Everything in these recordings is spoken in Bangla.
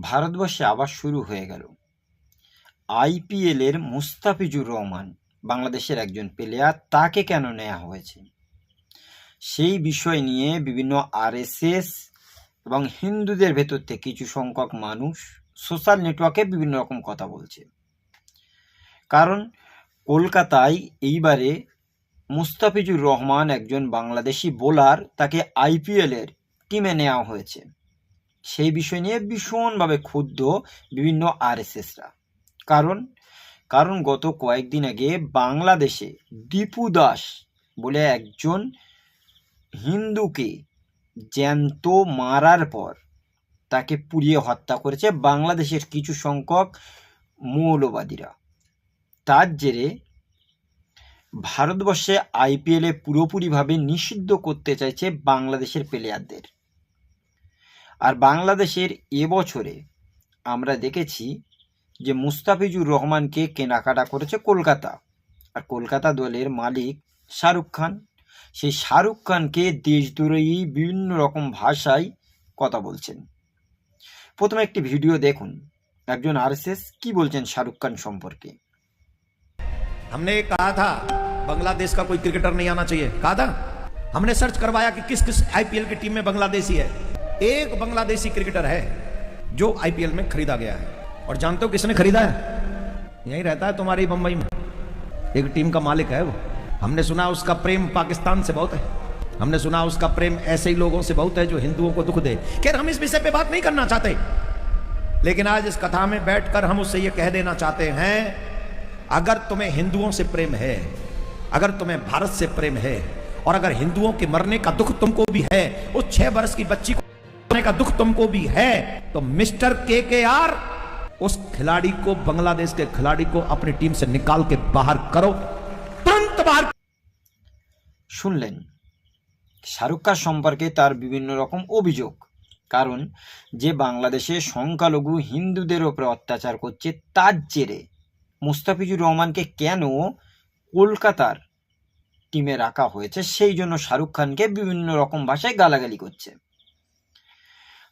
ভারতবর্ষে আবার শুরু হয়ে গেল। আইপিএলের মুস্তাফিজুর রহমান বাংলাদেশের একজন প্লেয়ার তাকে কেন নেওয়া হয়েছে? সেই বিষয় নিয়ে বিভিন্ন আরএসএস এবং হিন্দুদের ভেতর থেকে কিছু সংখ্যক মানুষ সোশ্যাল নেটওয়ার্কে বিভিন্ন রকম কথা বলছে। কারণ কলকাতায় এইবারে মুস্তাফিজুর রহমান একজন বাংলাদেশি বোলার তাকে আইপিএলের টিমে নেওয়া হয়েছে। সেই বিষয় নিয়ে ভীষণভাবে ক্ষুব্ধ বিভিন্ন আরএসএসরা। কারণ কারণ গত কয়েকদিন আগে বাংলাদেশে দীপু দাস বলে একজন হিন্দুকে জ্যান্ত মারার পর তাকে পুড়িয়ে হত্যা করেছে বাংলাদেশের কিছু সংখ্যক মৌলবাদীরা। তার জেরে ভারতবর্ষে আইপিএলে পুরোপুরিভাবে নিষিদ্ধ করতে চাইছে বাংলাদেশের প্লেয়ারদের। আর বাংলাদেশের এবছরে আমরা দেখেছি যে মুস্তাফিজুর রহমানকে কেনাকাটা করেছে কলকাতা আর কলকাতা দলের মালিক শাহরুখ খান সেই শাহরুখ খানকে দেশদ্রোহী বিভিন্ন রকম ভাষায় কথা বলছেন প্রথমে একটি ভিডিও দেখুন একজন আরএসএস কি বলছেন শাহরুখ খান সম্পর্কে हमने कहा था बांग्लादेश का कोई क्रिकेटर नहीं आना चाहिए कहा था हमने सर्च करवाया कि किस किस आईपीएल की टीम में बांग्लादेशी है एक बांग्लादेशी क्रिकेटर है जो आईपीएल में खरीदा गया है। और जानते हो किसने खरीदा है? यही रहता है तुम्हारी बम्बई में। एक टीम का मालिक है वो। हमने सुना उसका प्रेम पाकिस्तान से बहुत है। हमने सुना उसका प्रेम ऐसे ही लोगों से बहुत है जो हिंदुओं को दुख दे। खैर, हम इस विषय पे बात नहीं करना चाहते। लेकिन आज इस कथा में बैठकर हम उससे ये कह देना चाहते हैं, अगर तुम्हें हिंदुओं से प्रेम है, अगर तुम्हें भारत से प्रेम है, और अगर हिंदुओं के मरने का दुख तुमको भी है, उस छह वर्ष की बच्ची को का दुख तुमको भी है तो मिस्टर के के आर उस खिलाड़ी को बांग्लादेश के खिलाड़ी को अपनी टीम से निकाल के बाहर करो तुरंत बाहर শুনলেন শাহরুখ খান সম্পর্কে তার বিভিন্ন রকম অভিযোগ কারণ যে বাংলাদেশে সংখ্যালঘু হিন্দুদের ওপরে অত্যাচার করছে তার জেরে মুস্তাফিজুর রহমানকে কেন কলকাতার টিমে রাখা হয়েছে সেই জন্য শাহরুখ খানকে বিভিন্ন রকম ভাষায় গালাগালি করছে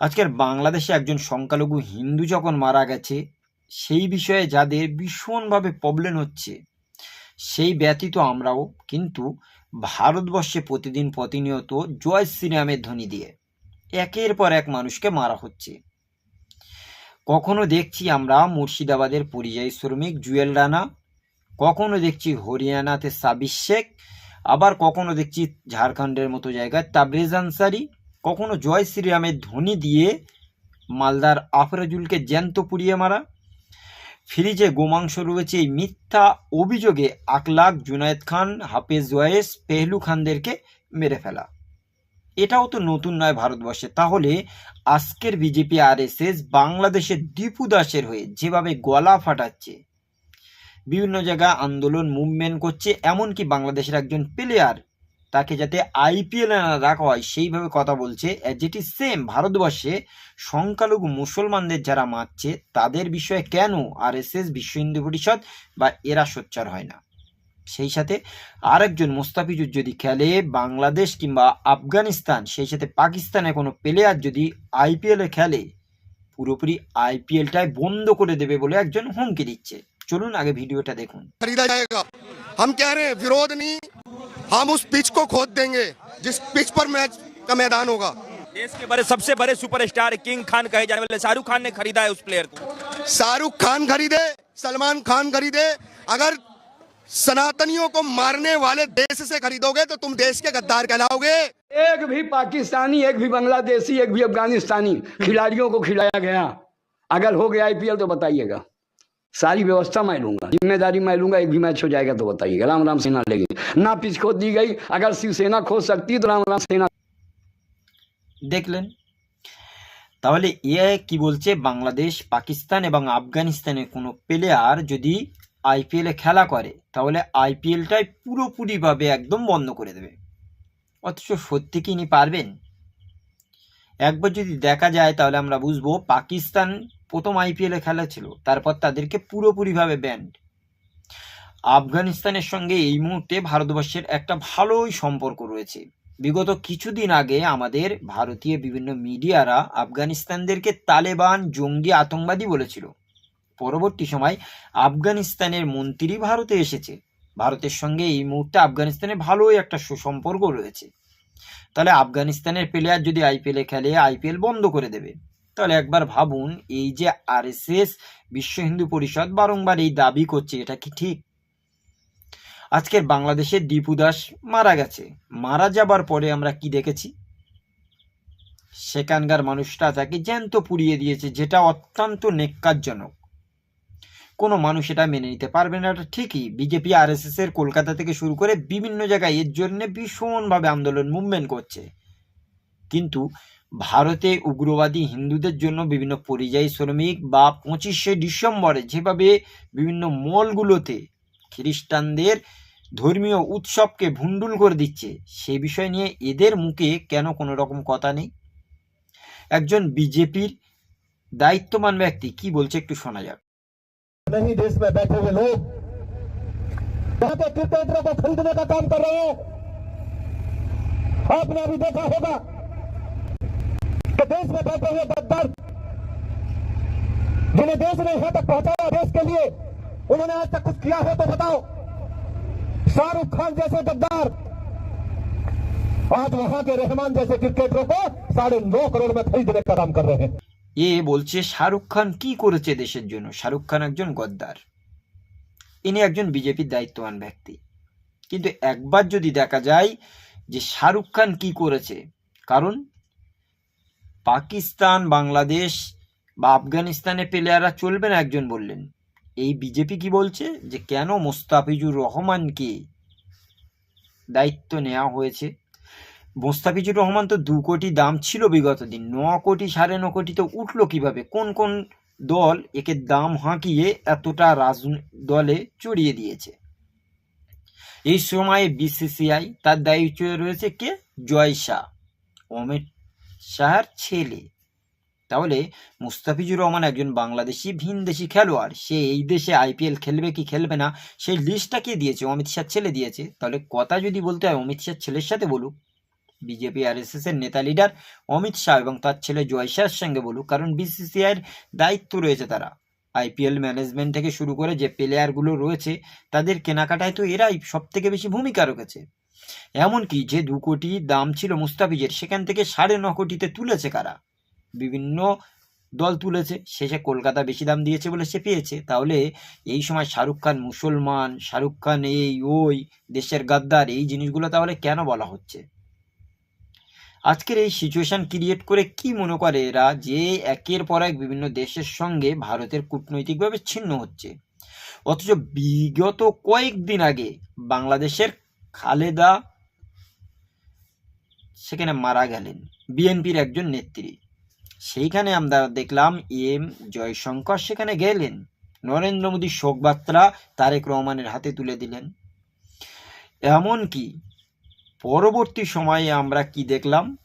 আজকের বাংলাদেশে একজন সংখ্যালঘু হিন্দু যখন মারা গেছে, সেই বিষয়ে যাদের ভীষণভাবে প্রবলেম হচ্ছে, সেই ব্যতীত আমরাও কিন্তু ভারতবর্ষে প্রতিদিন প্রতিনিয়ত জয় শ্রীরামের ধ্বনি দিয়ে একের পর এক মানুষকে মারা হচ্ছে। কখনো দেখছি আমরা মুর্শিদাবাদের পরিযায়ী শ্রমিক জুয়েল রানা, কখনো দেখছি হরিয়ানাতে সাবির শেখ, আবার কখনো দেখছি ঝাড়খণ্ডের মতো জায়গায় তাবরেজ আনসারি কখনো জয় শ্রীরামের ধ্বনি দিয়ে মালদার আফরাজুলকে জ্যান্ত পুড়িয়ে মারা। ফ্রিজে গোমাংস রয়েছে এই মিথ্যা অভিযোগে আকলাক জুনায়েদ খান, হাফেজ জয়েস পেহলু খানদেরকে মেরে ফেলা। এটাও তো নতুন নয় ভারতবর্ষে। তাহলে আজকের বিজেপি আরএসএস বাংলাদেশের দীপু দাসের হয়ে যেভাবে গলা ফাটাচ্ছে, বিভিন্ন জায়গায় আন্দোলন, মুভমেন্ট করছে, এমনকি বাংলাদেশের একজন প্লেয়ার তাকে যাতে আইপিএল না রাখা হয় সেইভাবে কথা বলছে যেটি সেম ভারতবর্ষে সংখ্যালঘু মুসলমানদের যারা মারছে তাদের বিষয়ে কেন আরএসএস বিশ্ব হিন্দু পরিষদ বা এরা সোচ্চার হয় না সেই সাথে আরেকজন মুস্তাফিজুর যদি খেলে বাংলাদেশ কিংবা আফগানিস্তান সেই সাথে পাকিস্তানে কোনো প্লেয়ার যদি আইপিএলে খেলে পুরোপুরি আইপিএলটাই বন্ধ করে দেবে বলে একজন হুমকি দিচ্ছে চলুন আগে ভিডিওটা দেখুন खरीदा जाएगा हम कह रहे हैं विरोध नहीं हम उस पिच को खोद देंगे जिस पिच पर मैच का मैदान होगा। देश के बड़े सबसे बड़े सुपरस्टार किंग खान कहे जाने वाले शाहरुख खान ने खरीदा है उस प्लेयर को। शाहरुख खान खरीदे सलमान खान खरीदे। अगर सनातनियों को मारने वाले देश से खरीदोगे तो तुम देश के गद्दार कहलाओगे। एक भी पाकिस्तानी एक भी बांग्लादेशी एक भी अफगानिस्तानी खिलाड़ियों को खिलाया गया। अगर हो गया आईपीएल तो बताइएगा। सारी व्यवस्था मैं लूँगा ज़िम्मेदारी मैं लूँगा एक भी मैच हो जाएगा तो बताइएगा। राम राम सेना लेगी ना पिच खोद दी गई अगर शिवसेना खोद सकती तो राम राम सेना দেখলেন তাহলে এ কি বলছে বাংলাদেশ পাকিস্তান এবং আফগানিস্তানের কোনো প্লেয়ার যদি আইপিএলে খেলা করে তাহলে আইপিএলটাই পুরোপুরিভাবে একদম বন্ধ করে দেবে অথচ সত্যি কি ইনি পারবেন একবার যদি দেখা যায় তাহলে আমরা বুঝবো পাকিস্তান প্রথম আইপিএলে খেলা ছিল তারপর তাদেরকে পুরোপুরিভাবে ব্যান্ড আফগানিস্তানের সঙ্গে এই মুহূর্তে ভারতবর্ষের একটা ভালোই সম্পর্ক রয়েছে। বিগত কিছুদিন আগে আমাদের ভারতীয় বিভিন্ন মিডিয়ারা আফগানিস্তানদেরকে তালেবান, জঙ্গি, আতঙ্কবাদী বলেছিল। পরবর্তী সময় আফগানিস্তানের মন্ত্রী ভারতে এসেছে। ভারতের সঙ্গে এই মুহূর্তে আফগানিস্তানের ভালোই একটা সুসম্পর্ক রয়েছে। তাহলে আফগানিস্তানের প্লেয়ার যদি আইপিএলে খেলে আইপিএল বন্ধ করে দেবে। তাহলে একবার ভাবুন, এই যে আরএসএস বিশ্ব হিন্দু পরিষদ বারংবার এই দাবি করছে, এটা কি ঠিক? আজকের বাংলাদেশের দীপু দাস মারা গেছে। মারা যাবার পরে আমরা কি দেখেছি? সেখানকার মানুষরা তাকে জ্যান্ত পুড়িয়ে দিয়েছে, যেটা অত্যন্ত নেক্কারজনক। কোনো মানুষ এটা মেনে নিতে পারবে না, এটা ঠিকই। বিজেপি, আরএসএস এর কলকাতা থেকে শুরু করে বিভিন্ন জায়গায় এর জন্য ভীষণভাবে আন্দোলন মুভমেন্ট করছে। কিন্তু ভারতে উগ্রবাদী হিন্দুদের জন্য বিভিন্ন পরিযায়ী শ্রমিক বা পঁচিশে ডিসেম্বরে যেভাবে বিভিন্ন মলগুলোতে খ্রিস্টানদের ধর্মীয় উৎসবকে ভুন্ডুল করে দিচ্ছে সে বিষয় নিয়ে এদের মুখে কেন কোনো রকম কথা নেই একজন বিজেপির দায়িত্বমান ব্যক্তি কি বলছে একটু শোনা যাক नहीं देश में बैठे हुए लोग यहाँ के क्रिकेटरों को खरीदने का काम कर रहे हैं आपने अभी देखा होगा कि देश में बैठे हुए गद्दार जिन्हें देश ने यहां तक पहुंचाया देश के लिए उन्होंने आज तक कुछ किया है तो बताओ शाहरुख खान जैसे गद्दार आज वहां के रहमान जैसे क्रिकेटरों को साढ़े नौ करोड़ में खरीदने का काम कर रहे हैं এ বলছে শাহরুখ খান কি করেছে দেশের জন্য শাহরুখ খান একজন গদ্দার ইনি একজন বিজেপির দায়িত্ববান ব্যক্তি কিন্তু একবার যদি দেখা যায় যে শাহরুখ খান কি করেছে কারণ পাকিস্তান বাংলাদেশ বা আফগানিস্তানের প্লেয়াররা চলবে না একজন বললেন এই বিজেপি কি বলছে যে কেন মোস্তাফিজুর রহমানকে দায়িত্ব নেওয়া হয়েছে? মোস্তাফিজুর রহমান তো দু কোটি দাম ছিল বিগত দিন, ন কোটি সাড়ে ন কোটি তো উঠল কীভাবে? কোন কোন দল একে দাম হাঁকিয়ে এতটা রাজ দলে চড়িয়ে দিয়েছে? এই সময়ে বিসিসিআই তার দায়িত্বে রয়েছে কে? জয় শাহ। অমিত শাহর ছেলে। তাহলে মুস্তাফিজুর রহমান একজন বাংলাদেশি ভিনদেশি খেলোয়াড়, সে এই দেশে আইপিএল খেলবে কি খেলবে না, সেই লিস্টটা কে দিয়েছে? অমিত শাহ ছেলে দিয়েছে। তাহলে কথা যদি বলতে হয়, অমিত শাহ ছেলের সাথে বলুক। বিজেপি আর এস এর নেতা লিডার অমিত শাহ এবং তার ছেলে জয় শাহের সঙ্গে বলুক, কারণ বিসিসিআইয়ের দায়িত্ব রয়েছে তারা। আইপিএল ম্যানেজমেন্ট থেকে শুরু করে যে প্লেয়ারগুলো রয়েছে, তাদের কেনাকাটায় তো এরাই সব থেকে বেশি ভূমিকা রেখেছে। এমনকি যে দু কোটি দাম ছিল মুস্তাফিজের, সেখান থেকে সাড়ে ন কোটিতে তুলেছে কারা? বিভিন্ন দল তুলেছে, শেষে কলকাতা বেশি দাম দিয়েছে বলে সে পেয়েছে। তাহলে এই সময় শাহরুখ খান মুসলমান, শাহরুখ খান এই, ওই, দেশের গাদ্দার, এই জিনিসগুলো তাহলে কেন বলা হচ্ছে? আজকের এই সিচুয়েশন ক্রিয়েট করে কি মনে করে এরা যে একের পর এক বিভিন্ন দেশের সঙ্গে ভারতের কূটনৈতিকভাবে ছিন্ন হচ্ছে? অথচ বিগত কয়েকদিন আগে বাংলাদেশের খালেদা সেখানে মারা গেলেন, বিএনপির একজন নেত্রী। সেইখানে আমরা দেখলাম এম জয়শঙ্কর সেখানে গেলেন। নরেন্দ্র মোদী শোকবার্তা তারেক রহমানের হাতে তুলে দিলেন। এমনকি পরবর্তী সময়ে আমরা কি দেখলাম?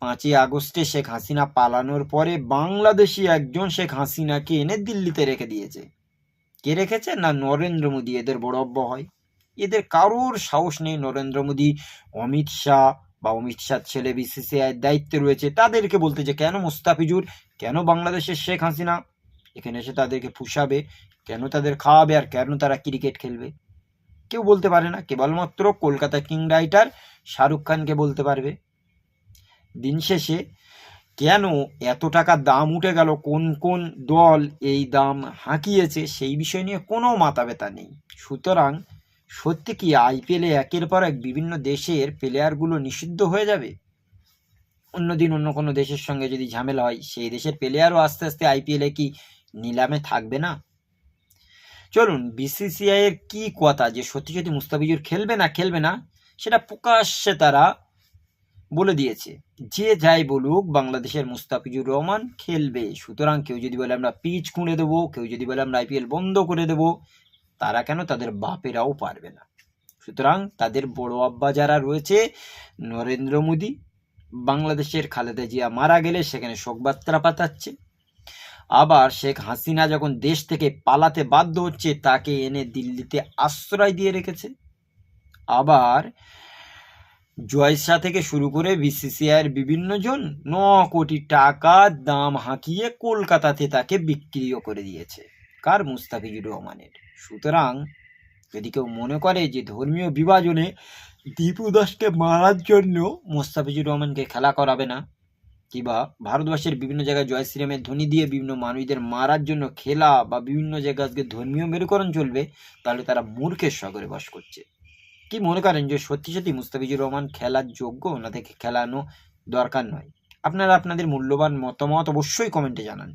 পাঁচই আগস্টে শেখ হাসিনা পালানোর পরে বাংলাদেশি একজন শেখ হাসিনাকে এনে দিল্লিতে রেখে দিয়েছে। কে রেখেছে? না নরেন্দ্র মোদী? এদের বড় হয়। এদের কারোর সাহস নেই নরেন্দ্র মোদী, অমিত শাহ বা অমিত শাহ ছেলে বিসিসিআই দায়িত্বে রয়েছে, তাদেরকে বলতে যে, কেন মুস্তাফিজুর? কেন বাংলাদেশের শেখ হাসিনা? এখানে এসে তাদেরকে ফুসাবে, কেন তাদের খাওয়াবে আর কেন তারা ক্রিকেট খেলবে? কেউ বলতে পারে না, কেবলমাত্র কলকাতা কিং রাইটার শাহরুখ খানকে বলতে পারবে। দিন শেষে, কেন এত টাকা দাম উঠে গেল, কোন কোন দল এই দাম হাঁকিয়েছে, সেই বিষয় নিয়ে কোনো মাথা ব্যথা নেই। সুতরাং সত্যি কি আইপিএলে একের পর এক বিভিন্ন দেশের প্লেয়ারগুলো নিষিদ্ধ হয়ে যাবে? অন্যদিন অন্য কোনো দেশের সঙ্গে যদি ঝামেলা হয়, সেই দেশের প্লেয়ারও আস্তে আস্তে আইপিএলে কি নিলামে থাকবে না? চলুন বিসিসিআই এর কি কথা যে সত্যি সত্যি মুস্তাফিজুর খেলবে না খেলবে না, সেটা প্রকাশ্যে তারা বলে দিয়েছে। যে যাই বলুক, বাংলাদেশের মুস্তাফিজুর রহমান খেলবে। সুতরাং কেউ যদি বলে আমরা পিচ খুঁড়ে দেবো, কেউ যদি বলে আমরা আইপিএল বন্ধ করে দেবো তারা কেন তাদের বাপেরাও পারবে না? সুতরাং তাদের বড় আব্বা যারা রয়েছে, নরেন্দ্র মোদী, বাংলাদেশের খালেদা জিয়া মারা গেলে সেখানে শোকবার্তা পাতাচ্ছে আবার শেখ হাসিনা যখন দেশ থেকে পালাতে বাধ্য হচ্ছে, তাকে এনে দিল্লিতে আশ্রয় দিয়ে রেখেছে। আবার জয়সা থেকে শুরু করে বিসিসিআইয়ের বিভিন্ন জন ন কোটি টাকা দাম হাঁকিয়ে কলকাতাতে তাকে বিক্রিও করে দিয়েছে। কার? মুস্তাফিজুর রহমানের। সুতরাং যদি কেউ মনে করে যে ধর্মীয় বিভাজনে দীপু দাসকে মারার জন্য মোস্তাফিজুর রহমানকে খেলা করাবে না, কিংবা ভারতবর্ষের বিভিন্ন জায়গায় জয় শ্রীরামের ধ্বনি দিয়ে বিভিন্ন মানুষদের মারার জন্য খেলা বা বিভিন্ন জায়গায় আজকে ধর্মীয় মেরুকরণ চলবে, তাহলে তারা মূর্খের সাগরে বাস করছে। কি মনে করেন যে সত্যি সত্যি মুস্তাফিজুর রহমান খেলার যোগ্য? থেকে খেলানো দরকার নয়। আপনারা আপনাদের মূল্যবান মতামত অবশ্যই কমেন্টে জানান।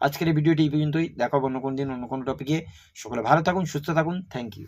আজকের এই ভিডিওটি এই পর্যন্তই। দেখা অন্য কোনো দিন, অন্য কোনো টপিকে সকলে ভালো থাকুন, সুস্থ থাকুন। Thank you